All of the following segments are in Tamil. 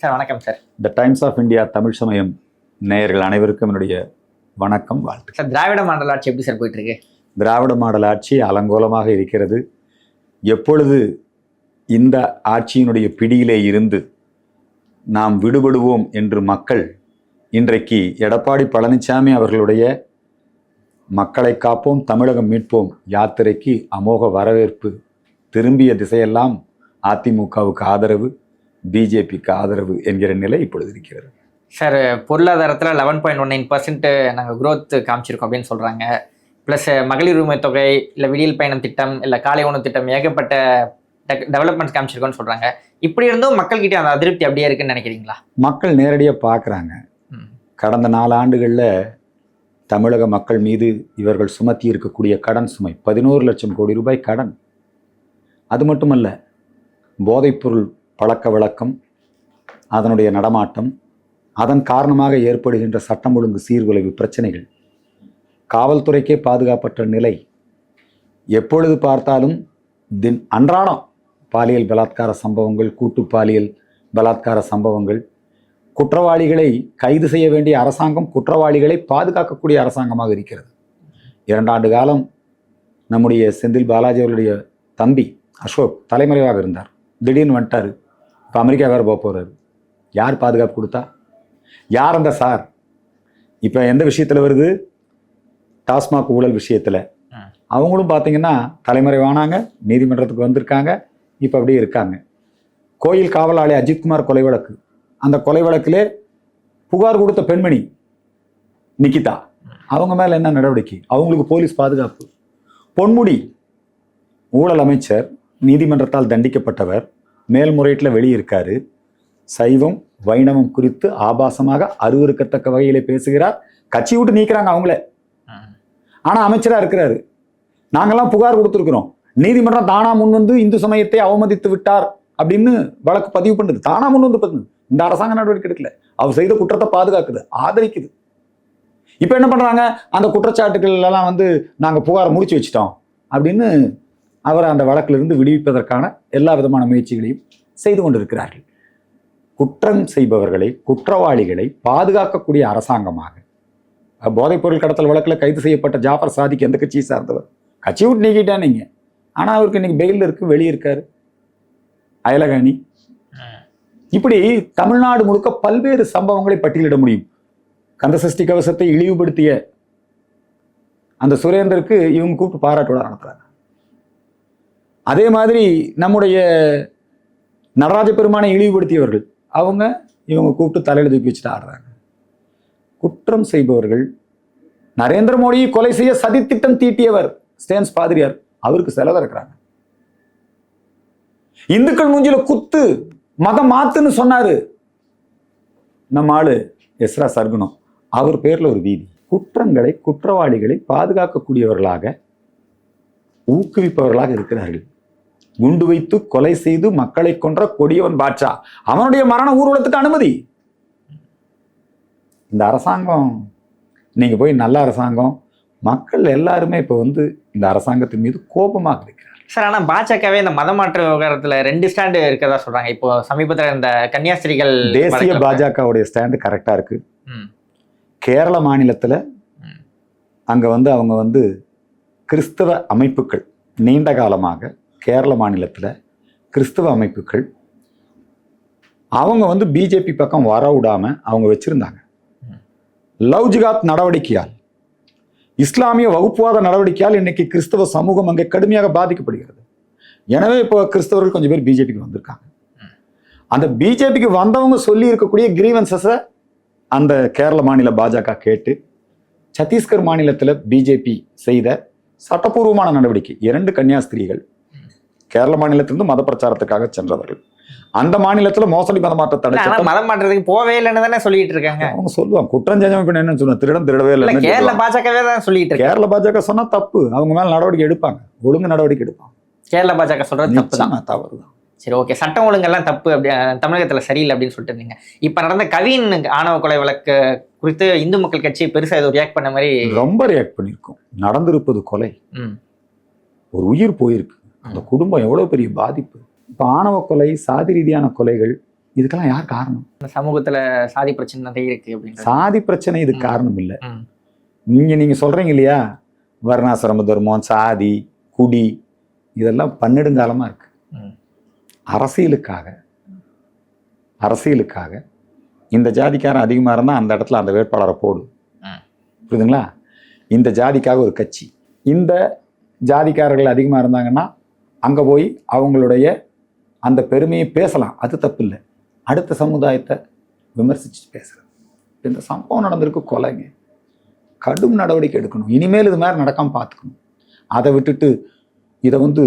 சார் வணக்கம் sir. The times of India Tamil Samayam நேயர்கள் அனைவருக்கும் என்னுடைய வணக்கம் வாழ்த்து சார் திராவிட மாடல் ஆட்சி எப்படி சார் போயிட்டு இருக்கு? திராவிட மாடல் ஆட்சி அலங்கோலமாக இருக்கிறது. எப்பொழுது இந்த ஆட்சியினுடைய பிடியிலே இருந்து நாம் விடுபடுவோம் என்று மக்கள் இன்றைக்கு எடப்பாடி பழனிசாமி அவர்களுடைய மக்களை காப்போம் தமிழகம் மீட்போம் யாத்திரைக்கு அமோக வரவேற்பு திரும்பிய திசையெல்லாம் அதிமுகவுக்கு ஆதரவு. பிஜேபிக்கு ஆதரவு என்கிற நிலை இப்பொழுது இருக்கிறது. சார் பொருளாதாரத்தில் eleven point one nine percent நாங்கள் growth காமிச்சிருக்கோம் அப்படின்னு சொல்கிறாங்க ப்ளஸ் மகளிர் உரிமை தொகை இல்லை விடியல் பயணம் திட்டம் இல்லை காலை உணவு திட்டம் ஏகப்பட்ட டெவலப்மெண்ட்ஸ் காமிச்சிருக்கோம்னு சொல்கிறாங்க இப்படி இருந்தும் மக்கள்கிட்ட அந்த அதிருப்தி அப்படியே இருக்குன்னு நினைக்கிறீங்களா? மக்கள் நேரடியாக பார்க்குறாங்க. கடந்த நாலு ஆண்டுகளில் தமிழக மக்கள் மீது இவர்கள் சுமத்தி இருக்கக்கூடிய கடன் சுமை பதினோரு லட்சம் கோடி ரூபாய் கடன். அது மட்டுமல்ல போதைப்பொருள் பழக்க வழக்கம் அதனுடைய நடமாட்டம் அதன் காரணமாக ஏற்படுகின்ற சட்டம் ஒழுங்கு சீர்குலைவு பிரச்சனைகள் காவல்துறைக்கே பாதுகாப்பற்ற நிலை எப்பொழுது பார்த்தாலும் தின் அன்றாடம் பாலியல் பலாத்கார சம்பவங்கள் கூட்டு பாலியல் பலாத்கார சம்பவங்கள் குற்றவாளிகளை கைது செய்ய வேண்டிய அரசாங்கம் குற்றவாளிகளை பாதுகாக்கக்கூடிய அரசாங்கமாக இருக்கிறது. இரண்டாண்டு காலம் நம்முடைய செந்தில் பாலாஜி அவர்களுடைய தம்பி அசோக் தலைமறைவாக இருந்தார். திடீர்னு வந்துட்டார். இப்போ அமெரிக்கா வேறு போக போகிறாரு யார் பாதுகாப்பு கொடுத்தா? யார் அந்த சார்? இப்போ எந்த விஷயத்தில் வருது? டாஸ்மாக் ஊழல் விஷயத்தில். அவங்களும் பார்த்தீங்கன்னா தலைமறைவானாங்க நீதிமன்றத்துக்கு வந்திருக்காங்க இப்போ அப்படியே இருக்காங்க. கோயில் காவலாளி அஜித்குமார் கொலை வழக்கு. அந்த கொலை வழக்கிலே புகார் கொடுத்த பெண்மணி நிக்கிதா. அவங்க மேல என்ன நடவடிக்கை? அவங்களுக்கு போலீஸ் பாதுகாப்பு. பொன்முடி ஊழல் அமைச்சர் நீதிமன்றத்தால் தண்டிக்கப்பட்டவர் மேல்முறையீட்டில் வெளியிருக்காரு. சைவம் வைணவம் குறித்து ஆபாசமாக அருவருக்கத்தக்க வகையிலே பேசுகிறார். கட்சி விட்டு நீக்கிறாங்க அவங்களே. ஆனால் அமைச்சராக இருக்கிறாரு. நாங்கள்லாம் புகார் கொடுத்துருக்குறோம். நீதிமன்றம் தானா முன் வந்து இந்து சமயத்தை அவமதித்து விட்டார் அப்படின்னு வழக்கு பதிவு பண்ணுது தானா முன் வந்து பண்ணுது இந்த அரசாங்க நடவடிக்கை எடுக்கல. அவர் செய்த குற்றத்தை பாதுகாக்குது ஆதரிக்குது. இப்போ என்ன பண்ணுறாங்க அந்த குற்றச்சாட்டுகள் எல்லாம் வந்து நாங்கள் புகாரை முடிச்சு வச்சிட்டோம் அப்படின்னு அவரை அந்த வழக்கிலிருந்து விடுவிப்பதற்கான எல்லா விதமான முயற்சிகளையும் செய்து கொண்டிருக்கிறார்கள். குற்றம் செய்பவர்களை குற்றவாளிகளை பாதுகாக்கக்கூடிய அரசாங்கமாக போதைப்பொருள் கடத்தல் வழக்கில் கைது செய்யப்பட்ட ஜாஃபர் சாதிக் எந்த கட்சியை சார்ந்தவர்? கட்சி விட்டு நீக்கிட்டா நீங்க. ஆனா அவருக்கு இன்னைக்கு பெயில் இருக்கு வெளியே இருக்காரு. அயலகாணி இப்படி தமிழ்நாடு முழுக்க பல்வேறு சம்பவங்களை பட்டியலிட முடியும். கந்தசஷ்டி கவசத்தை இழிவுபடுத்திய அந்த சுரேந்தருக்கு இவங்க கூப்பிட்டு பாராட்டு விழா நடத்துறாங்க. அதே மாதிரி நம்முடைய நடராஜ பெருமானை இழிவுபடுத்தியவர்கள் அவங்க இவங்க கூப்பிட்டு தலையில தூக்கி வச்சுட்டு ஆடுறாங்க. குற்றம் செய்பவர்கள் நரேந்திர மோடியை கொலை செய்ய சதித்திட்டம் தீட்டியவர் ஸ்டேன்ஸ் பாதிரியார் அவருக்கு செலவு இருக்கிறாங்க இந்துக்கள் மூஞ்சில குத்து மதம் மாத்துன்னு சொன்னாரு. நம்ம ஆளு எஸ்ரா சர்க்குணம் அவர் பேர்ல ஒரு வீதி. குற்றங்களை குற்றவாளிகளை பாதுகாக்கக்கூடியவர்களாக ஊக்குவிப்பவர்களாக இருக்கிறார்கள். குண்டு வைத்து கொலை செய்து மக்களை கொன்ற கொடியவன் பாட்சா அவனுடைய மரண ஊர்வலத்துக்கு அனுமதி. இந்த அரசாங்கம் நீங்க போய் நல்ல அரசாங்கம் மக்கள் எல்லாருமே இப்போ வந்து இந்த அரசாங்கத்தின் மீது கோபமாக இருக்கிறார் சார் ஆனால் பாஜகவே இந்த மதமாற்ற விவகாரத்தில் ரெண்டு ஸ்டாண்டு இருக்கதா சொல்கிறாங்க இப்போ சமீபத்தில் இந்த கன்னியாஸ்திரிகள் தேசிய பாஜகவுடைய ஸ்டாண்டு கரெக்டா இருக்கு. கேரள மாநிலத்துல. அங்க வந்து அவங்க வந்து கிறிஸ்தவ அமைப்புகள் நீண்ட காலமாக கேரள மாநிலத்தில் கிறிஸ்தவ அமைப்புகள் அவங்க வந்து பிஜேபி பக்கம் வர விடாம அவங்க வச்சிருந்தாங்க. லவ் ஜிகாத் நடவடிக்கையால் இஸ்லாமிய வகுப்புவாத நடவடிக்கையால் இன்னைக்கு கிறிஸ்தவ சமூகம் அங்கே கடுமையாக பாதிக்கப்படுகிறது. எனவே இப்போ கிறிஸ்தவர்கள் கொஞ்சம் பேர் பிஜேபிக்கு வந்திருக்காங்க. அந்த பிஜேபிக்கு வந்தவங்க சொல்லி இருக்கக்கூடிய கிரீவன்சஸை அந்த கேரள மாநில பாஜக கேட்டு சத்தீஸ்கர் மாநிலத்தில் பிஜேபி செய்த சட்டப்பூர்வமான நடவடிக்கை இரண்டு கன்னியாஸ்திரிகள் கேரள மாநிலத்திலிருந்து மத பிரச்சாரத்துக்காக சென்றவர்கள். அந்த மாநிலத்தில் மோசடி மதமாற்ற தடை மதம் மாற்றத்துக்கு போவே இல்லைன்னு தானே சொல்லிட்டு இருக்காங்க. அவங்க சொல்லுவாங்க குற்றம் செஞ்சவன் பின்ன என்ன சொன்ன திருடம் திருடவே இல்ல கேரள பாஜகவே தான் சொல்லிட்டு கேரள பாஜக சொன்னா தப்பு. அவங்க மேல நடவடிக்கை எடுப்பாங்க. ஒழுங்கு நடவடிக்கை எடுப்பாங்க. கேரள பாஜக சொல்றது தப்பு தான். தவறு தான் சரி ஓகே சட்டம் ஒழுங்கெல்லாம் தப்பு அப்படி தமிழகத்துல சரியில்லை அப்படின்னு சொல்லிட்டு இருந்தீங்க. இப்ப நடந்த கவின் ஆணவ கொலை வழக்கு குறித்து இந்து மக்கள் கட்சி பெருசா ஏதோ ரியாக்ட் பண்ண மாதிரி ரொம்ப ரியாக்ட் பண்ணியிருக்கோம். நடந்திருப்பது கொலை. ஒரு உயிர் போயிருக்கு. அந்த குடும்பம் எவ்வளவு பெரிய பாதிப்பு? இப்போ ஆணவ கொலை சாதி ரீதியான கொலைகள் இதுக்கெல்லாம் யார் காரணம்? சமூகத்துல சாதி பிரச்சனை நிறைய இருக்கு அப்படின்னு சாதி பிரச்சனை இதுக்கு. காரணம் இல்லை. ம். நீங்க நீங்க சொல்றீங்க இல்லையா? வர்ணாசிரம தர்மம் சாதி குடி இதெல்லாம் பன்னெடுங்காலமா இருக்கு. அரசியலுக்காக அரசியலுக்காக இந்த ஜாதிக்காரன் அதிகமா இருந்தா அந்த இடத்துல அந்த வேட்பாளரை போடு. புரியுதுங்களா? இந்த ஜாதிக்காக ஒரு கட்சி. இந்த ஜாதிக்காரர்கள் அதிகமா இருந்தாங்கன்னா அங்கே போய் அவங்களுடைய அந்த பெருமையை பேசலாம். அது தப்பு இல்லை அடுத்த சமுதாயத்தை விமர்சிச்சு பேசுகிறது இந்த சம்பவம் நடந்திருக்கு கொலைங்க. கடும் நடவடிக்கை எடுக்கணும். இனிமேல் இது மாதிரி நடக்காம பார்த்துக்கணும். அதை விட்டுட்டு இதை வந்து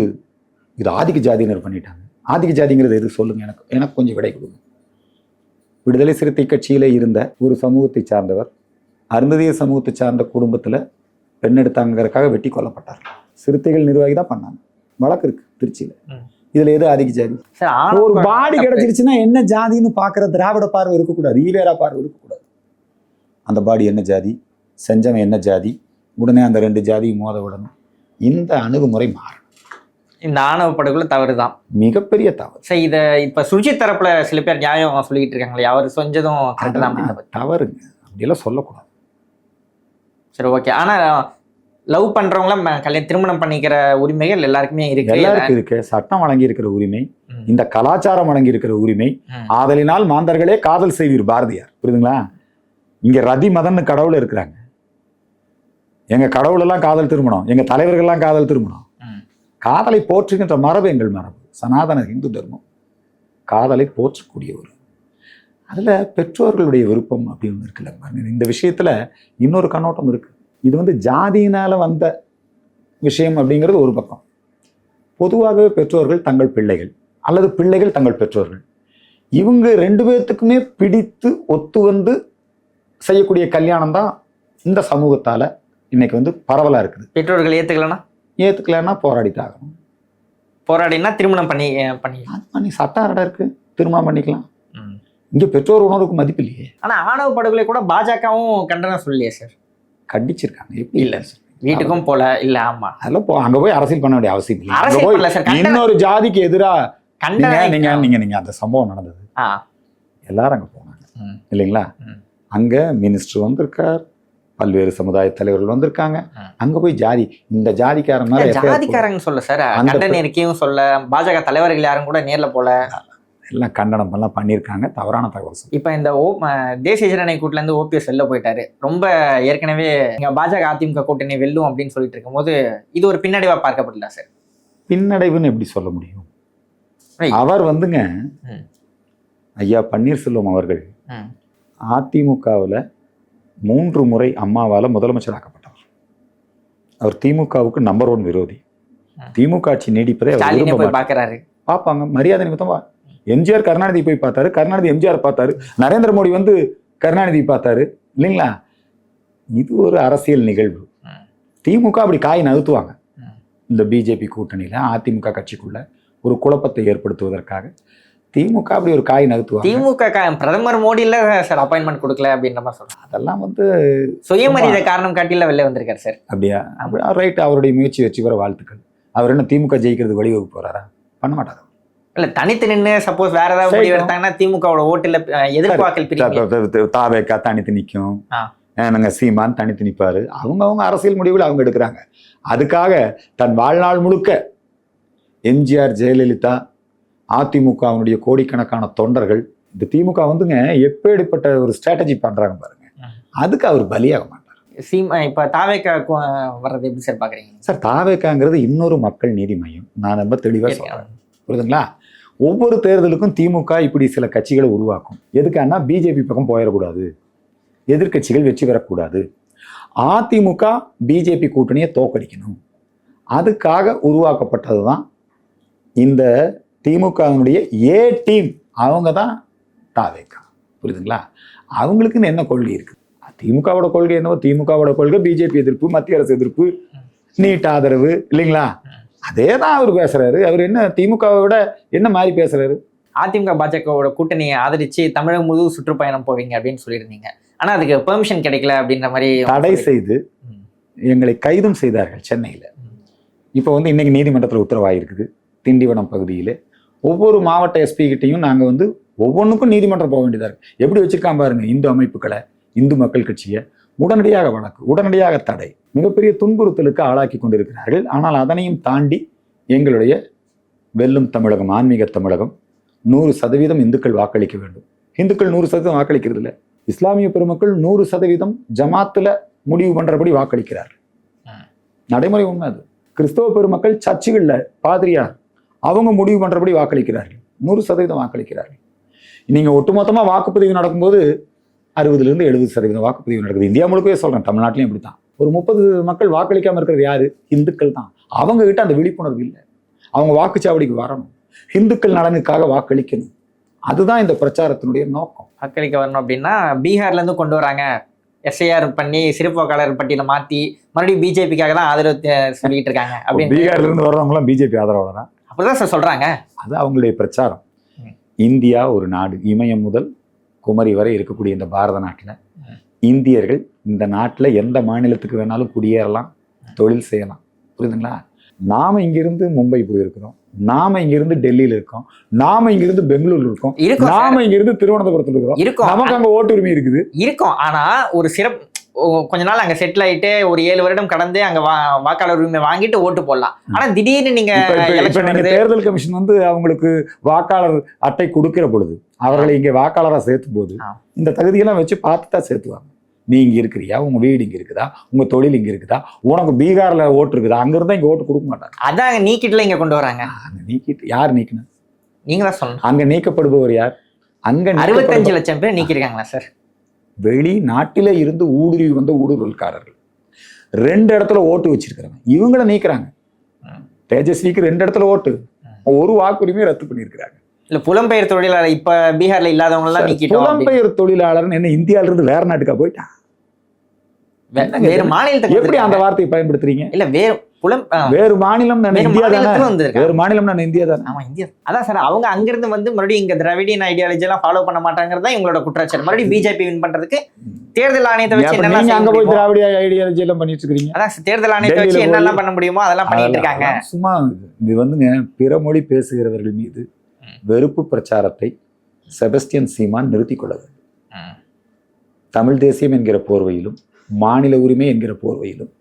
இது ஆதிக்க ஜாதியினர் பண்ணிட்டாங்க. ஆதிக்க ஜாதிங்கிறது எது சொல்லுங்கள் எனக்கு எனக்கு கொஞ்சம் விடை கொடுங்க. விடுதலை சிறுத்தை கட்சியில் இருந்த ஒரு சமூகத்தை சார்ந்தவர் அருந்ததிய சமூகத்தை சார்ந்த குடும்பத்தில் பெண் எடுத்தாங்கிறதுக்காக வெட்டி கொல்லப்பட்டார். சிறுத்தைகள் நிர்வாகி தான் பண்ணாங்க. வழக்கு இருக்கு திருச்சியில. இதுல எது ஆதிக்க ஜாதி? ஒரு பாடி. கிடைச்சிருச்சுன்னா என்ன ஜாதின்னு பார்க்குற திராவிட பார்வை இருக்கக்கூடாது ஈவேரா பார்வை இருக்கக்கூடாது. அந்த பாடி என்ன ஜாதி? செஞ்சவன் என்ன ஜாதி? உடனே அந்த ரெண்டு ஜாதியும் மோத விடணும். இந்த அணுகுமுறை மாறணும். இந்த ஆணவ படுகொலை தவறுதான். மிகப்பெரிய தவறு. சரி இத இப்ப சுர்ஜித் தரப்புல சில பேர் நியாயம் சொல்லிட்டு இருக்காங்களே அவர் செஞ்சதும் கரெக்ட் தான்? தவறுங்க. அப்படியெல்லாம் சொல்லக்கூடாது. சரி ஓகே. ஆனா லவ் பண்றவங்களாம் ம- கல்யாணம் திருமணம் பண்ணிக்கிற உரிமைகள் எல்லாருக்குமே இருக்கு. எல்லாருக்கும் இருக்கு. சட்டம் வழங்கி இருக்கிற உரிமை. இந்த கலாச்சாரம் வழங்கி இருக்கிற உரிமை. ஆதலினால் மாந்தர்களே காதல் செய்வீர் பாரதியார். புரியுதுங்களா? இங்க ரதி மதன்னு கடவுள் இருக்கிறாங்க. எங்க கடவுள் எல்லாம் காதல் திருமணம் எங்க தலைவர்கள் எல்லாம் காதல் திருமணம். காதலை போற்றுகின்ற மரபு எங்கள் மரபு சனாதன இந்து தர்மம். காதலை போற்றக்கூடிய ஒரு அதுல பெற்றோர்களுடைய விருப்பம் அப்படின்னு இருக்குல்ல பாருங்க. இந்த விஷயத்துல இன்னொரு கண்ணோட்டம் இருக்கு. இது வந்து ஜாதியினால வந்த விஷயம் அப்படிங்கிறது ஒரு பக்கம். பொதுவாகவே பெற்றோர்கள் தங்கள் பிள்ளைகள் அல்லது பிள்ளைகள் தங்கள் பெற்றோர்கள். இவங்க ரெண்டு பேர்த்துக்குமே பிடித்து ஒத்து வந்து செய்யக்கூடிய கல்யாணம் தான் இந்த சமூகத்தால இன்னைக்கு வந்து பரவலா இருக்குது. பெற்றோர்கள் ஏத்துக்கலைன்னா? போராடித்தான் ஆகணும். போராடினா திருமணம் பண்ணி பண்ணி. அது பண்ணி சட்டம் இடம் இருக்கு. திருமணம் பண்ணிக்கலாம். இங்க பெற்றோர் உணர்வுக்கு மதிப்பு இல்லையே. ஆனா ஆணவ படுகொலை கூட பாஜகவும் கண்டனம் சொல்லலையே சார். கண்டிச்சிருக்காங்க. எப்படி? இல்ல வீட்டுக்கும் போல இல்ல ஆமா. அதெல்லாம் போ அங்க போய் அரசியல் பண்ண வேண்டிய அவசியம் இல்லை அங்க போய் சார். இன்னொரு ஜாதிக்கு எதிரா கண்டனம் நீங்க நீங்க நீங்க அந்த சம்பவம் நடந்தது. எல்லாரும் அங்க போனாங்க. இல்லைங்களா. அங்க மினிஸ்டர் வந்திருக்கார் பல்வேறு சமுதாய தலைவர்கள் வந்திருக்காங்க. அங்க போய் ஜாதி இந்த ஜாதிக்காரன். ஜாதிக்காரங்க சொல்ல சார். அந்த கண்டன அறிக்கையும் சொல்ல பாஜக தலைவர்கள் யாரும் கூட நேர்ல போல. எல்லாம் கண்டனம் எல்லாம் பண்ணியிருக்காங்க தவறான தகவல் இப்ப இந்த ஓ தேசிய ஜனநாயக கூட்டுல இருந்து ஓபிஎஸ் வெளில போயிட்டாரு ரொம்ப ஏற்கனவே பாஜக அதிமுக கூட்டணி வெல்லும் அப்படின்னு சொல்லிட்டு இருக்கும்போது இது ஒரு பின்னடைவா பார்க்கப்படல சார் பின்னடைவுன்னு எப்படி சொல்ல முடியும். அவர் வந்துங்க. ஐயா பன்னீர்செல்வம் அவர்கள். அதிமுகவில் மூன்று முறை அம்மாவால் முதலமைச்சராக்கப்பட்டவர் அவர் திமுகவுக்கு நம்பர் ஒன் விரோதி. திமுக ஆட்சி நீடிப்பதை. பாக்குறாரு பார்ப்பாங்க மரியாதை நிமித்தமா எம்ஜிஆர் கருணாநிதி போய் பார்த்தாரு கருணாநிதி எம்ஜிஆர் பார்த்தாரு நரேந்திர மோடி வந்து கருணாநிதி பார்த்தாரு இல்லைங்களா? இது ஒரு அரசியல் நிகழ்வு. திமுக அப்படி காய் நகர்த்துவாங்க. இந்த பிஜேபி கூட்டணியில அதிமுக கட்சிக்குள்ள ஒரு குழப்பத்தை ஏற்படுத்துவதற்காக திமுக அப்படி ஒரு காய் நகர்த்துவாங்க. திமுக பிரதமர் மோடி இல்ல சார் அப்பாயின்மெண்ட் கொடுக்கல அப்படின்ற மாதிரி சொல்றாங்க. அதெல்லாம் வந்து சுயமரியாதை காரணம் காட்டில வெளில வந்திருக்காரு சார். அப்படியா? ரைட் அவருடைய முயற்சி வெற்றி பெற வாழ்த்துக்கள். அவர் என்ன திமுக ஜெயிக்கிறது வழிவகுக்க போறாரா பண்ண மாட்டாரு? இல்ல தனித்து நின்னு சப்போஸ் வேற ஏதாவது முடிவு எடுத்தாங்கன்னா திமுகவோட ஓட்டுல எதிர்பார்க்கல் பிரிவு தாவேக்கா தனித்து நிற்கும் ஆ. நாங்க சீமான் தனித்து நிற்பாரு அவங்க அவங்க அரசியல் முடிவுகள் அவங்க எடுக்கிறாங்க. அதுக்காக தன் வாழ்நாள் முழுக்க எம்ஜிஆர் ஜெயலலிதா அதிமுகவினுடைய கோடிக்கணக்கான தொண்டர்கள் இந்த திமுக வந்துங்க எப்பேற்பட்ட ஒரு ஸ்ட்ராட்டஜி பண்றாங்க பாருங்க. அதுக்கு அவர் பலியாக மாட்டார். சீம் இப்ப தாவேக்கா வர்றது எப்படி சார் பாக்குறீங்க? சார் தாவேக்காங்கிறது இன்னொரு மக்கள் நீதி மையம். நான் ரொம்ப தெளிவாக சொல்றேன். புரியுதுங்களா? ஒவ்வொரு தேர்தலுக்கும் திமுக இப்படி சில கட்சிகளை உருவாக்கும். எதுக்கான்னா பிஜேபி பக்கம் போயிடக்கூடாது. எதிர்க்கட்சிகள் வெற்றி பெறக்கூடாது. அதிமுக பிஜேபி கூட்டணியை தோக்கடிக்கணும் அதுக்காக உருவாக்கப்பட்டது தான் இந்த திமுகவினுடைய ஏ டீம் அவங்க தான் தாவேக்கா. புரியுதுங்களா? அவங்களுக்குன்னு என்ன கொள்கை இருக்குது திமுகவோட கொள்கை என்னவோ? திமுகவோட கொள்கை பிஜேபி எதிர்ப்பு மத்திய அரசு எதிர்ப்பு நீட் ஆதரவு இல்லைங்களா? அதே தான் அவர் பேசுறாரு. அவர் என்ன திமுகவை விட என்ன மாதிரி பேசுறாரு? அதிமுக பாஜகவோட கூட்டணியை ஆதரிச்சு தமிழகம் முழு சுற்றுப்பயணம் போவீங்க அப்படின்னு சொல்லியிருந்தீங்க. ஆனா அதுக்கு பெர்மிஷன் கிடைக்கல அப்படின்ற மாதிரி தடை செய்து. எங்களை கைதும் செய்தார்கள் சென்னையில். இப்போ வந்து இன்னைக்கு நீதிமன்றத்தில் உத்தரவாயிருக்குது. திண்டிவனம் பகுதியில். ஒவ்வொரு மாவட்ட எஸ்பி கிட்டையும் நாங்கள் வந்து ஒவ்வொன்றுக்கும் நீதிமன்றம் போக வேண்டியதா இருக்கு. எப்படி வச்சிருக்கான் பாருங்க இந்து அமைப்புகளை இந்து மக்கள் கட்சியை. உடனடியாக வழக்கு உடனடியாக தடை. மிகப்பெரிய துன்புறுத்தலுக்கு ஆளாக்கி கொண்டிருக்கிறார்கள். ஆனால் அதனையும் தாண்டி எங்களுடைய வெல்லும் தமிழகம் ஆன்மீக தமிழகம் நூறு சதவீதம் இந்துக்கள் வாக்களிக்க வேண்டும். இந்துக்கள் நூறு சதவீதம் வாக்களிக்கிறது இல்லை. இஸ்லாமிய பெருமக்கள் நூறு சதவீதம் ஜமாத்துல முடிவு பண்ணுறபடி வாக்களிக்கிறார் நடைமுறை உண்மை அது. கிறிஸ்தவ பெருமக்கள் சர்ச்சுகளில் பாதிரியார் அவங்க முடிவு பண்ணுறபடி வாக்களிக்கிறார்கள். நூறு சதவீதம் வாக்களிக்கிறார்கள். நீங்கள் ஒட்டுமொத்தமாக வாக்குப்பதிவு நடக்கும்போது அறுபதுல இருந்து எழுபது சதவீதம் வாக்குப்பதிவு நடக்குது. இந்தியா முழுக்கவே சொல்றேன் தமிழ்நாட்டிலையும் இப்படித்தான். ஒரு முப்பது மக்கள் வாக்களிக்காம இருக்கிறது யாரு? இந்துக்கள் தான். அவங்க கிட்ட அந்த விழிப்புணர்வு இல்லை. அவங்க வாக்குச்சாவடிக்கு வரணும். இந்துக்கள் நலனுக்காக வாக்களிக்கணும். அதுதான் இந்த பிரச்சாரத்தினுடைய நோக்கம். வாக்களிக்க வரணும் அப்படின்னா பீகார்ல இருந்து கொண்டு வராங்க. எஸ்ஐஆர் பண்ணி சிறப்பு வாக்காளர் பட்டியலை மாத்தி மறுபடியும் பிஜேபிக்காக தான் ஆதரவு சொல்லிட்டு இருக்காங்க அப்படின்னு. பீகார்ல இருந்து வர்றவங்களாம் பிஜேபி ஆதரவாளரா? அப்படிதான் சார் சொல்றாங்க. அது அவங்களுடைய பிரச்சாரம். இந்தியா ஒரு நாடு இமயம் முதல் குமரி வரை இருக்கக்கூடிய இந்த பாரத நாட்டில். இந்தியர்கள் இந்த நாட்டில் எந்த மாநிலத்துக்கு வேணாலும் குடியேறலாம் தொழில் செய்யலாம். புரியுதுங்களா? நாம இங்கிருந்து மும்பை போயிருக்கிறோம். நாம இங்கிருந்து டெல்லியில இருக்கோம். நாம இங்கிருந்து பெங்களூர்ல இருக்கோம். நாம இங்கிருந்து திருவனந்தபுரத்துல இருக்கிறோம் இருக்கும். நமக்கு அங்க ஓட்டு உரிமை இருக்குது. இருக்கும். ஆனா ஒரு சிறப்பு கொஞ்ச நாள் அங்க செட்டில் ஆயிட்டு ஒரு ஏழு வருடம் கடந்து அங்க வாக்காளர் உரிமை வாங்கிட்டு ஓட்டு போடலாம். ஆனா திடீர்னு நீங்க தேர்தல் கமிஷன் வந்து அவங்களுக்கு வாக்காளர் அட்டை கொடுக்கிற பொழுது அவர்களை இங்க வாக்காளரா சேர்த்தும் போது. இந்த தகுதியெல்லாம் வச்சு பார்த்து தான் சேர்த்துவாங்க நீ இங்க இருக்கிறியா? உங்க வீடு இங்க இருக்குதா? உங்க தொழில் இங்க இருக்குதா? உனக்கு பீகார்ல ஓட்டு இருக்குதா? அங்க இருந்தா இங்க ஓட்டு கொடுக்க மாட்டாங்க. அதான் நீக்கிட்டுல இங்க கொண்டு வராங்க. அங்க நீக்கிட்டு யார் நீக்கணும் நீங்க தான் சொல்லணும். அங்க நீக்கப்படுபவர் யார்? அங்க அறுபத்தஞ்சு லட்சம் பேர் நீக்கிருக்காங்களா சார்? வெளி நாட்டிலே இருந்து ஊடுருவி வந்த ஊடுருவல்காரர்கள் ரெண்டு இடத்துல ஓட்டு வச்சிருக்கிறாங்க இவங்கள நீக்குறாங்க. தேஜஸ்விக்கு ரெண்டு இடத்துல ஓட்டு ஒரு வாக்குரிமையை ரத்து பண்ணியிருக்கிறாங்க இல்ல புலம்பெயர் தொழிலாளர் இப்ப பீகார்ல இல்லாதவங்க. புலம்பெயர் தொழிலாளர் என்ன இந்தியால இருந்து வேற நாட்டுக்கா போயிட்டான் வேறு இது? மாநிலத்துக்கு எப்படி அந்த. வார்த்தையை பயன்படுத்துறீங்க இல்ல வேறு புலம் வேறு மாநிலம் இந்தியா தானே? வேறு மாநிலம் நான் இந்தியா தானே? ஆமா இந்தியா. அதான் சார் அவங்க அங்கிருந்து வந்து மறுபடியும் இங்க திராவிடியன் ஐடியாலஜி எல்லாம் ஃபாலோ பண்ண மாட்டாங்கிறது தான் இவங்களோட குற்றச்சாட்டு. மறுபடியும் பிஜேபி வின் பண்றதுக்கு தேர்தல் ஆணையத்தை வச்சு என்னெல்லாம் அங்க போய் திராவிட ஐடியாலஜி எல்லாம் பண்ணிட்டு இருக்கீங்க அதான் தேர்தல் ஆணையத்தை வச்சு என்னெல்லாம் பண்ண முடியுமோ அதெல்லாம் பண்ணிட்டு இருக்காங்க. சும்மா இது வந்துங்க பிற மொழி பேசுகிறவர்கள் மீது. வெறுப்பு பிரச்சாரத்தை செபஸ்டியன் சீமான் நிறுத்திக் கொள்ள வேண்டும். தமிழ் தேசியம் என்கிற போர்வையிலும் மாநில உரிமை என்கிற போர்வையிலும்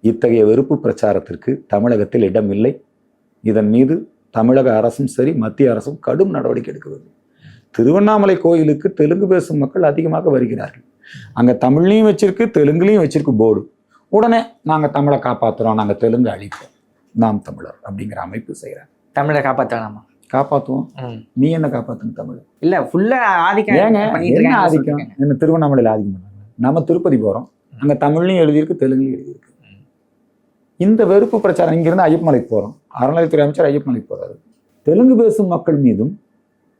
இத்தகைய வெறுப்பு பிரச்சாரத்திற்கு தமிழகத்தில் இடம் இல்லை. இதன் மீது தமிழக அரசும் சரி மத்திய அரசும் கடும் நடவடிக்கை எடுக்க வேண்டும். திருவண்ணாமலை கோயிலுக்கு தெலுங்கு பேசும் மக்கள் அதிகமாக வருகிறார்கள். அங்க தமிழ்லையும் வச்சிருக்கு தெலுங்குலையும் வச்சிருக்கு போர்டு. உடனே நாங்க தமிழை காப்பாத்துறோம் நாங்க தெலுங்கு அழிப்போம். நாம் தமிழர் அப்படிங்கிற அமைப்பு செய்யறாங்க. தமிழை காப்பாற்ற வேணாமா காப்பாத்துவோம். நீ என்ன காப்பாத்துங்க தமிழ்? இல்ல ஃபுல்லா ஆதிக்கம் ஏங்க என்ன ஆதிக்கம். என்ன திருவண்ணாமலையில் ஆதிக்கம் பண்ணாங்க. நம்ம திருப்பதி போறோம். அங்க தமிழ்லையும் எழுதியிருக்கு தெலுங்குலையும் எழுதியிருக்கு. இந்த வெறுப்பு பிரச்சாரம் இங்கிருந்து ஐயப்பமலைக்கு போகிறோம் அறநிலையத்துறை அமைச்சர் ஐயப்பமலைக்கு போகிறாரு தெலுங்கு பேசும் மக்கள் மீதும்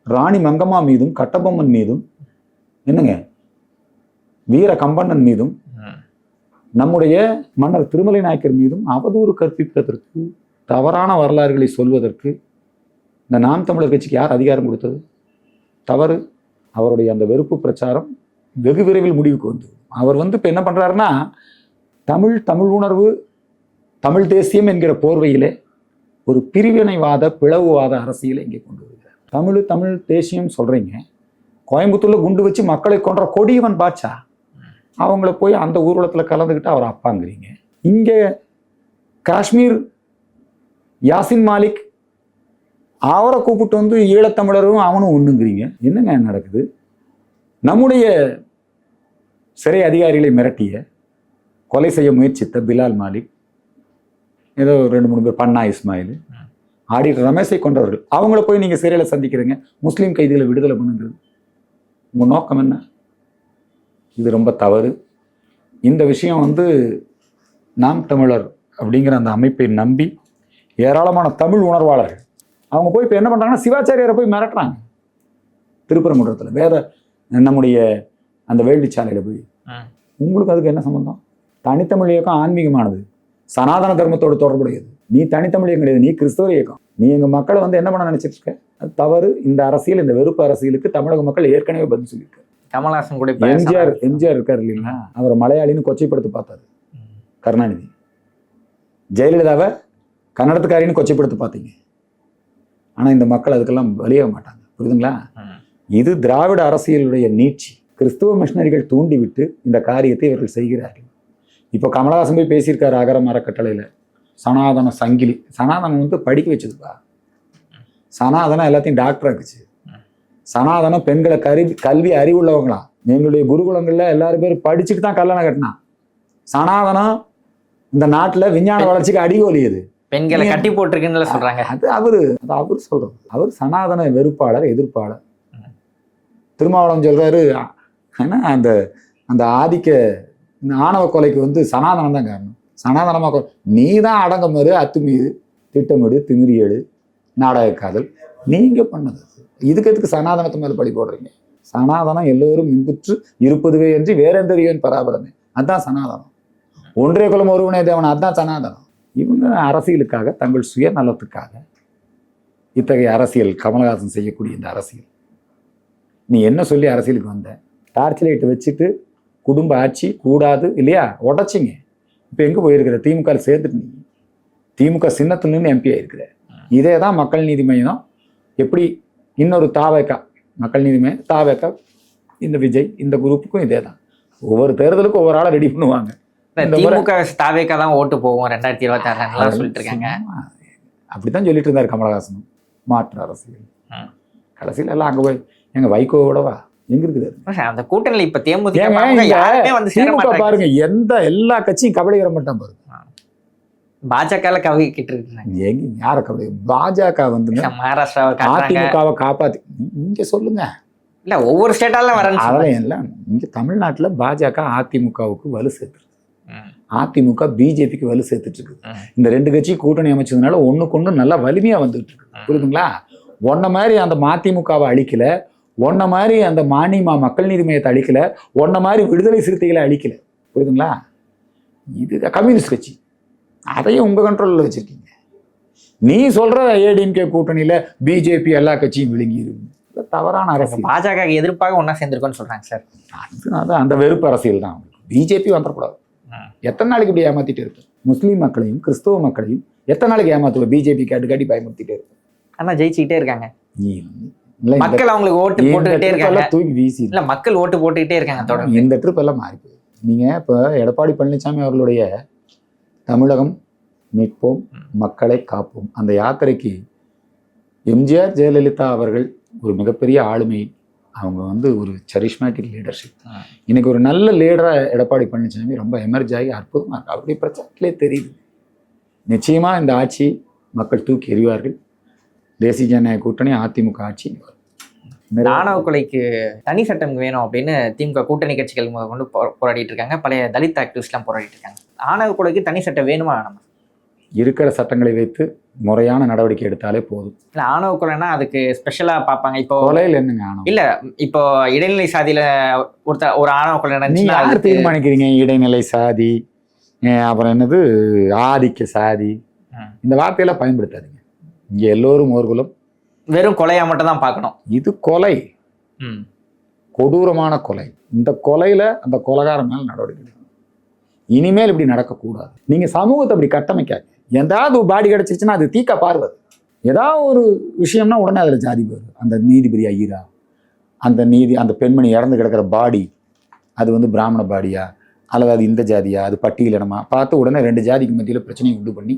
ராணி மங்கம்மா மீதும் கட்டபொம்மன் மீதும் என்னங்க? வீர கம்பண்ணன் மீதும் நம்முடைய மன்னர் திருமலை நாயக்கர் மீதும் அவதூறு கற்பிப்பதற்கு தவறான வரலாறுகளை சொல்வதற்கு இந்த நாம் தமிழர் கட்சிக்கு யார் அதிகாரம் கொடுத்தது? தவறு. அவருடைய அந்த வெறுப்பு பிரச்சாரம் வெகு விரைவில் முடிவுக்கு வந்தது. அவர் வந்து இப்போ என்ன பண்ணுறாருன்னா தமிழ் தமிழ் உணர்வு தமிழ் தேசியம் என்கிற போர்வையிலே ஒரு பிரிவினைவாத பிளவுவாத அரசியலை இங்கே கொண்டு வருகிறார். தமிழ் தமிழ் தேசியம் சொல்றீங்க. கோயம்புத்தூர்ல குண்டு வச்சு மக்களை கொன்ற கொடியவன் பாட்சா அவங்கள போய் அந்த ஊர்வலத்தில் கலந்துக்கிட்டு அவர் அப்பாங்கிறீங்க. இங்கே காஷ்மீர் யாசின் மாலிக் அவரை கூப்பிட்டு வந்து ஈழத்தமிழரும் அவனும் ஒண்ணுங்கிறீங்க. என்னங்க நடக்குது? நம்முடைய சிறை அதிகாரிகளை மிரட்டிய கொலை செய்ய முயற்சித்த பிலால் மாலிக் ஏதோ ஒரு ரெண்டு மூணு பேர் பன்னா இஸ்மாயில். ஆடிட்டர் ரமேஷை கொண்டவர்கள் அவங்கள போய் நீங்க சிறையில சந்திக்கிறீங்க. முஸ்லீம் கைதிகளை விடுதலை பண்ணுங்கிறது. உங்க நோக்கம் என்ன? இது ரொம்ப தவறு. இந்த விஷயம் வந்து நாம் தமிழர் அப்படிங்கிற அந்த அமைப்பை நம்பி ஏராளமான தமிழ் உணர்வாளர்கள் அவங்க போய் இப்போ என்ன பண்ணுறாங்கன்னா சிவாச்சாரியாரை போய் மிரட்டுறாங்க. திருப்பரங்குன்றத்தில். வேத நம்முடைய அந்த வேள்விச்சாலையில் போய். உங்களுக்கு அதுக்கு என்ன சம்பந்தம்? தனித்தமிழ் இயக்கம் ஆன்மீகமானது. சனாதன தர்மத்தோடு தொடர்புடையது. நீ தனித்தமிழ் இயக்கம் கிடையாது நீ கிறிஸ்தவ இயக்கம். நீ எங்கள் மக்களை வந்து என்ன பண்ண நினைச்சிட்டு இருக்க தவறு. இந்த அரசியல் இந்த வெறுப்பு அரசியலுக்கு தமிழக மக்கள் ஏற்கனவே பதில் சொல்லியிருக்காரு கமல்ஹாசன் கூட எம்ஜிஆர். எம்ஜிஆர் இருக்காரு இல்லைங்களா? அவரை மலையாளின்னு கொச்சைப்படுத்தி பார்த்தாரு. கருணாநிதி. ஜெயலலிதாவை கன்னடத்துக்காரின்னு கொச்சைப்படுத்தி பார்த்தீங்க. ஆனால் இந்த மக்கள் அதுக்கெல்லாம் வெளியாக மாட்டாங்க. புரியுதுங்களா. இது திராவிட அரசியலுடைய நீட்சி. கிறிஸ்துவ மிஷனரிகள் தூண்டிவிட்டு இந்த காரியத்தை இவர்கள் செய்கிறார்கள். இப்போ கமலஹாசன் போய் பேசியிருக்காரு அகரம் அறக்கட்டளையில் சனாதன சங்கிலி. சனாதனம் வந்து படிக்க வச்சதுப்பா. சனாதனம் எல்லாத்தையும் டாக்டர் ஆக்குச்சு. சனாதனம் பெண்களை கருவி கல்வி அறிவுள்ளவங்களாம் எங்களுடைய குருகுலங்கள்ல எல்லாரும் பேரும் படிச்சுட்டு தான் கல்யாணம் கட்டினான். சனாதனம் இந்த நாட்டுல விஞ்ஞான வளர்ச்சிக்கு அடிகோலி அது பெண்களை கட்டி போட்டிருக்குன்னு சொல்றாங்க. அது அவரு அது அவர் சொல்றது. அவர் சனாதன வெறுப்பாளர் எதிர்ப்பாளர். திருமாவளவன் சொல்றாரு ஏன்னா அந்த அந்த ஆதிக்க இந்த ஆணவ கொலைக்கு வந்து சனாதனம் தான் காரணம். சனாதனமாக கொ- நீ தான் அடங்க அத்துமீது திட்டமிடு திமிரியடு நாடக காதல். நீங்கள் பண்ணது. இதுக்கு எதுக்கு சனாதனத்து மேலே பழி போடுறீங்க? சனாதனம் எல்லோரும் இன்புற்று இருப்பதுவே என்று வேறெந்தறியன் பராபரமே. அதுதான் சனாதனம். ஒன்றே குலம் ஒருவனே தேவன் அதான் சனாதனம். இவங்க அரசியலுக்காக தங்கள் சுயநலத்துக்காக இத்தகைய அரசியல் கமலஹாசன் செய்யக்கூடிய இந்த அரசியல். நீ என்ன சொல்லி அரசியலுக்கு வந்த? டார்ச் லைட் வச்சுட்டு குடும்ப ஆட்சி கூடாது இல்லையா? உடச்சிங்க. இப்போ எங்கே போயிருக்கிற? திமுக நீ திமுக சின்னத்துல நின்று எம்பி ஆயிருக்கிற. இதே தான் மக்கள் நீதி மையம் எப்படி இன்னொரு தாவேக்கா மக்கள் நீதி மையம் தாவேக்கா இந்த விஜய் இந்த குரூப்புக்கும் இதே தான் ஒவ்வொரு தேர்தலுக்கும் ஒவ்வொரு ஆளை ரெடி பண்ணுவாங்க. திமுக தாவேக்கா தான் ஓட்டு போவோம் ரெண்டாயிரத்தி இருபத்தி ஆறுல சொல்லிட்டு இருக்காங்க. அப்படித்தான் சொல்லிட்டு இருந்தார் கமலஹாசன் மாற்று அரசியல். கடைசியில் எல்லாம் அங்கே போய் எங்க வைகோவோடவா? எங்க இருக்குது அந்த கூட்டணியில இப்ப தேமுதிக பாருங்க எந்த எல்லா கட்சியும் கபடி வர மாட்டான் பாருங்க. பாஜக கவிக்கிட்டு இருக்காங்க. எங்க யார கபடி? பாஜக வந்து மகாராஷ்டிராவை அதிமுகவை காப்பாத்தி. இங்க சொல்லுங்க. இல்ல ஒவ்வொரு ஸ்டேட்டால வரேன்னு சொல்றாங்க. அதெல்லாம் எல்லாம் இங்க தமிழ்நாட்டுல பாஜக அதிமுகவுக்கு வலு சேர்த்து ம், அதிமுக பிஜேபிக்கு வலு சேர்த்துட்டு இருக்குது. இந்த ரெண்டு கட்சி கூட்டணி அமைச்சதுனால ஒண்ணுக்கு ஒண்ணு நல்லா வலிமையா வந்துட்டு இருக்கு. புரியுதுங்களா? ஒன்ன மாதிரி அந்த மதிமுகவை அழிக்கல. ஒன்ன மாதிரி அந்த மானிமா மக்கள் நீதி மையத்தை அழிக்கல ஒன்ன மாதிரி விடுதலை சிறுத்தைகளை அழிக்கல. புரியுதுங்களா? இது கம்யூனிஸ்ட் கட்சி. அதையும் உங்க கண்ட்ரோல்ல வச்சிருக்கீங்க. நீ சொல்ற ஏடிஎம்கே கூட்டணியில பிஜேபி எல்லா கட்சியும் விழுங்கி இருக்கு இது தவறான அரசியல். பாஜக எதிர்ப்பாக ஒன்னா சேர்ந்திருக்கோம்னு சொல்றாங்க சார். அது அதான் அந்த வெறுப்பு அரசியல் தான் பிஜேபி வந்துடக்கூடாது. எத்தனை நாளைக்கு இப்படி ஏமாத்திட்டு இருக்கு முஸ்லீம் மக்களையும் கிறிஸ்தவ மக்களையும் எத்தனை நாளைக்கு ஏமாத்துவ? பிஜேபி காட்டு காட்டி பயமுறுத்திட்டே இருக்கு ஆனா ஜெயிச்சுக்கிட்டே இருக்காங்க. நீ மக்கள் அவங்களுக்கு ஓட்டு போட்டுக்கிட்டே இருக்காங்க. தூக்கி வீசி. இல்ல மக்கள் ஓட்டு போட்டுக்கிட்டே இருக்காங்க தொடர்ந்து. இந்த ட்ரிப் எல்லாம் மாறி போகுது நீங்க இப்ப எடப்பாடி பழனிசாமி அவர்களுடைய தமிழகம் மீட்போம் மக்களை காப்போம். அந்த யாத்திரைக்கு எம்ஜிஆர் ஜெயலலிதா அவர்கள் ஒரு மிகப்பெரிய ஆளுமை. அவங்க வந்து ஒரு சரிஸ்மேட்டிக் லீடர்ஷிப். இன்னைக்கு ஒரு நல்ல லீடரா எடப்பாடி பழனிசாமி ரொம்ப எமர்ஜ் ஆகி அற்புதமா இருக்கு அவருடைய பிரச்சாரத்திலே தெரியுது. நிச்சயமா இந்த ஆட்சி மக்கள் தூக்கி எறிவார்கள். தேசிய ஜனநாயக கூட்டணி அதிமுக ஆட்சி. ஆணவ கொலைக்கு தனி சட்டம் வேணும் அப்படின்னு திமுக கூட்டணி கட்சிகள் முத கொண்டு போராடிட்டு இருக்காங்க. பழைய தலித் ஆக்டிவிஸ்ட்லாம் போராடிட்டு இருக்காங்க. ஆணவ கொலைக்கு தனி சட்டம் வேணுமா வேணாமா இருக்கிற சட்டங்களை வைத்து முறையான நடவடிக்கை எடுத்தாலே போதும். இல்ல ஆணவ கொலைன்னா அதுக்கு ஸ்பெஷலா பார்ப்பாங்க. இப்போ கொலையில் என்னங்க ஆணவம் இல்ல இப்போ இடைநிலை சாதியில ஒருத்த ஒரு ஆணவ கொலை நடந்துச்சுன்னா யார் தீர்மானிக்கிறீங்க? இடைநிலை சாதி அப்புறம் என்னது ஆதிக்க சாதி. இந்த வார்த்தையெல்லாம் பயன்படுத்தாதீங்க. இங்க எல்லோரும் ஓர்குலம் வெறும் கொலையா மட்டும் தான் பார்க்கணும். இது கொலை. கொடூரமான கொலை. இந்த கொலையில அந்த கொலகாரன் மேல நடவடிக்கை எடுக்கணும். இனிமேல் இப்படி நடக்கக்கூடாது. நீங்க சமூகத்தை அப்படி கட்டமைக்காது எந்தாவது ஒரு பாடி கிடைச்சிருச்சுன்னா அது தீக்க பார்வது ஏதாவது ஒரு விஷயம்னா உடனே அதுல ஜாதி வருது அந்த நீதிபதி ஐயரா அந்த நீதி அந்த பெண்மணி இறந்து கிடக்கிற பாடி அது வந்து பிராமண பாடியா அல்லது அது இந்த ஜாதியா அது பட்டியலினமா பார்த்து உடனே ரெண்டு ஜாதிக்கு மத்தியில பிரச்சனையை உண்டு பண்ணி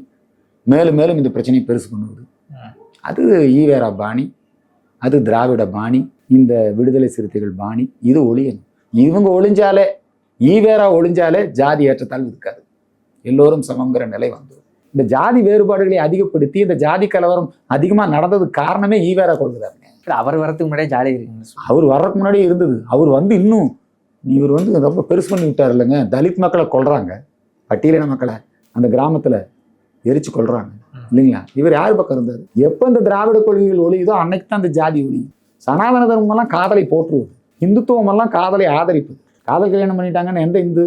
மேலும் மேலும் இந்த பிரச்சனையை பெருசு பண்ணுவது. அது ஈவேரா பாணி அது திராவிட பாணி இந்த விடுதலை சிறுத்தைகள் பாணி இது ஒழியணும் இவங்க ஒளிஞ்சாலே ஈவேரா ஒளிஞ்சாலே ஜாதி ஏற்றத்தாழ்வு இருக்காது. எல்லோரும் சமங்கிற நிலை வந்துடும் இந்த ஜாதி வேறுபாடுகளை அதிகப்படுத்தி இந்த ஜாதி கலவரம் அதிகமா நடந்ததுக்கு காரணமே ஈவேரா இல்ல, அவர் வரதுக்கு முன்னாடியே ஜாலி இருக்குன்னு சொல்றாங்க. அவர் வர்றதுக்கு முன்னாடியே இருந்தது. அவர் வந்து இன்னும் இவர் வந்து ரொம்ப பெருசு பண்ணி விட்டார் இல்லைங்க. தலித் மக்களை கொல்றாங்க. பட்டியலின மக்களை அந்த கிராமத்துல எரிச்சு கொல்றாங்க. ம். இல்லைங்களா? இவர் யார் பக்கம் இருந்தார்? எப்போ இந்த திராவிட கொள்கைகள் ஒழியுதோ அன்னைக்கு தான் இந்த ஜாதி ஒழியும். சனாதன தர்மம் எல்லாம் காதலை போற்றுவது இந்துத்துவம் எல்லாம் காதலை ஆதரிப்பது. காதல் கல்யாணம் பண்ணிட்டாங்கன்னு எந்த இந்து?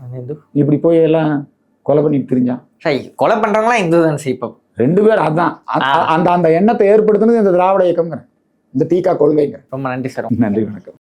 அந்த இப்படி போய் எல்லாம் கொலை பண்ணிட்டு திரிஞ்சான். சரி கொலை பண்றவங்களாம் இந்து தான் இப்போ. ரெண்டு பேர் அதான். அந்த அந்த எண்ணத்தை ஏற்படுத்தினது இந்த திராவிட இயக்கம்ங்கிறேன் இந்த தீகா கொள்கைங்க ரொம்ப நன்றி சார். நன்றி வணக்கம்.